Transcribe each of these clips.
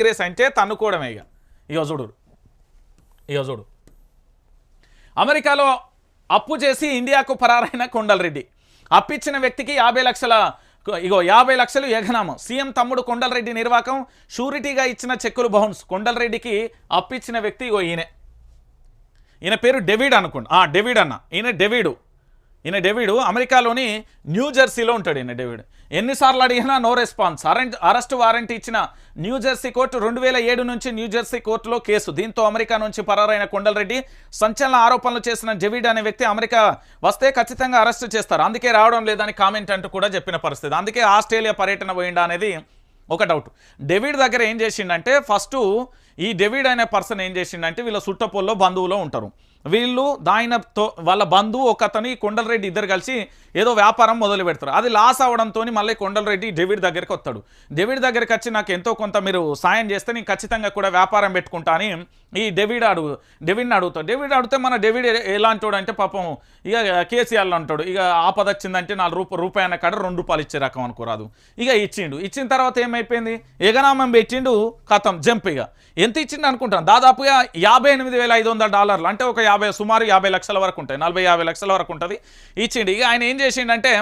కాంగ్రెస్ అంటే తన్నుకోవడమే ఇక. ఇక చూడు. ఇక చూడు. అమెరికాలో అప్పు చేసి ఇండియాకు పరారైన కొండలరెడ్డి. అప్పిచ్చిన వ్యక్తికి యాభై లక్షల ఇగో యాభై లక్షలు ఏఘనామం సీఎం తమ్ముడు కొండలరెడ్డి నిర్వాకం షూరిటీగా ఇచ్చిన చెక్కులు బౌన్స్. కొండలరెడ్డికి అప్పిచ్చిన వ్యక్తి ఇగో ఈయనే. ఈయన పేరు డెవిడ్ అనుకోండి. ఆ డెవిడ్ అన్న. ఈయన డెవిడు. ఈయన డెవిడు అమెరికాలోని న్యూ జెర్సీలో ఉంటాడు ఈయన డెవిడ్. ఎన్నిసార్లు అడిగినా నో రెస్పాన్స్. అరెంట్ అరెస్ట్ వారెంట్ ఇచ్చిన న్యూ జెర్సీ కోర్టు రెండు వేల ఏడు నుంచి న్యూజెర్సీ కోర్టులో కేసు. దీంతో అమెరికా నుంచి పరారైన కొండలరెడ్డి సంచలన ఆరోపణలు చేసిన డెవిడ్ అనే వ్యక్తి అమెరికా వస్తే ఖచ్చితంగా అరెస్ట్ చేస్తారు. అందుకే రావడం లేదని కామెంట్ అంటూ కూడా చెప్పిన పరిస్థితి. అందుకే ఆస్ట్రేలియా పర్యటన పోయిండా అనేది ఒక డౌట్. డెవిడ్ దగ్గర ఏం చేసిండంటే ఫస్ట్ ఈ డెవిడ్ అనే పర్సన్ ఏం చేసిండంటే వీళ్ళ సుట్టపొల్లో బంధువులో ఉంటారు. వీళ్ళు దాయనతో వాళ్ళ బంధువు ఒక ఈ కొండలరెడ్డి ఇద్దరు కలిసి ఏదో వ్యాపారం మొదలు పెడతారు. అది లాస్ అవడంతో మళ్ళీ కొండలరెడ్డి డెవిడ్ దగ్గరికి వస్తాడు. డెవిడ్ దగ్గరికి వచ్చి నాకు ఎంతో కొంత మీరు సాయం చేస్తే నేను ఖచ్చితంగా కూడా వ్యాపారం పెట్టుకుంటా అని ఈ డెవిడ్ అడుగు డెవిడ్ని అడుగుతాడు. డెవిడ్ అడిగితే మన డెవిడ్ ఎలాంటోడు అంటే పాపం ఇక కేసీఆర్లో అంటాడు. ఇక ఆపద వచ్చిందంటే నాలుగు రూప రూపాయన కాడ రెండు రూపాయలు ఇచ్చే రకం అనుకోరాదు ఇక ఇచ్చిండు. ఇచ్చిన తర్వాత ఏమైపోయింది? ఎగనామం పెట్టిండు కథం జంప్ ఇక. ఎంత ఇచ్చింది అనుకుంటాను దాదాపుగా యాభై ఎనిమిది వేల ఐదు వందల డాలర్లు. అంటే ఒక యాభై సుమారు యాభై లక్షల వరకు ఉంటాయి. నలభై యాభై లక్షల వరకు ఉంటుంది. ఇచ్చిండు. ఇక ఆయన ఏం చేసిండంటే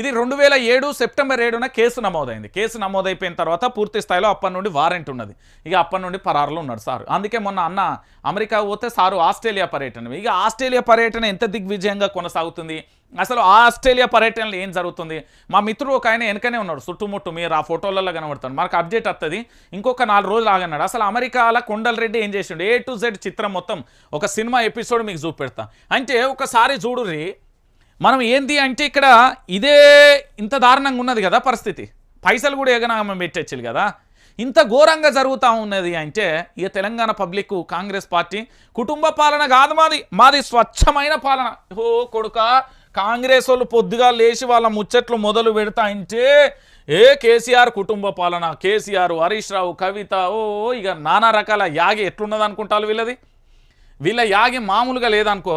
ఇది రెండు వేల ఏడు సెప్టెంబర్ ఏడున కేసు నమోదైంది. కేసు నమోదైపోయిన తర్వాత పూర్తి స్థాయిలో అప్పటి నుండి వారెంట్ ఉన్నది. ఇక అప్పటి నుండి పరారులో ఉన్నాడు సార్. అందుకే మొన్న అన్న అమెరికా పోతే సారు ఆస్ట్రేలియా పర్యటన. ఇక ఆస్ట్రేలియా పర్యటన ఎంత దిగ్విజయంగా కొనసాగుతుంది? అసలు ఆ ఆస్ట్రేలియా పర్యటనలో ఏం జరుగుతుంది? మా మిత్రుడు ఒక ఆయన వెనకనే ఉన్నాడు. చుట్టుముట్టు మీరు ఆ ఫోటోలలో కనబడతాడు మనకు అప్డేట్ వస్తుంది ఇంకొక నాలుగు రోజులు ఆగన్నాడు. అసలు అమెరికాల కొండలరెడ్డి ఏం చేసిండు? ఏ టు జెడ్ చిత్రం మొత్తం ఒక సినిమా ఎపిసోడ్ మీకు చూపెడతా. అంటే ఒకసారి చూడుర్రి మనం ఏంది అంటే ఇక్కడ ఇదే ఇంత దారుణంగా ఉన్నది కదా పరిస్థితి. పైసలు కూడా ఎగనామం పెట్టచ్చు కదా. ఇంత ఘోరంగా జరుగుతూ ఉన్నది అంటే ఇక తెలంగాణ పబ్లిక్ కాంగ్రెస్ పార్టీ కుటుంబ పాలన కాదు మాది. మాది స్వచ్ఛమైన పాలన. ఓ కొడుక కాంగ్రెస్ వాళ్ళు పొద్దుగా లేచి వాళ్ళ ముచ్చట్లు మొదలు పెడతా అంటే ఏ కేసీఆర్ కుటుంబ పాలన? కేసీఆర్ హరీష్ రావు కవిత ఓ ఇక నానా రకాల యాగి ఎట్లున్నది అనుకుంటారు వీళ్ళది? వీళ్ళ యాగి మామూలుగా లేదనుకో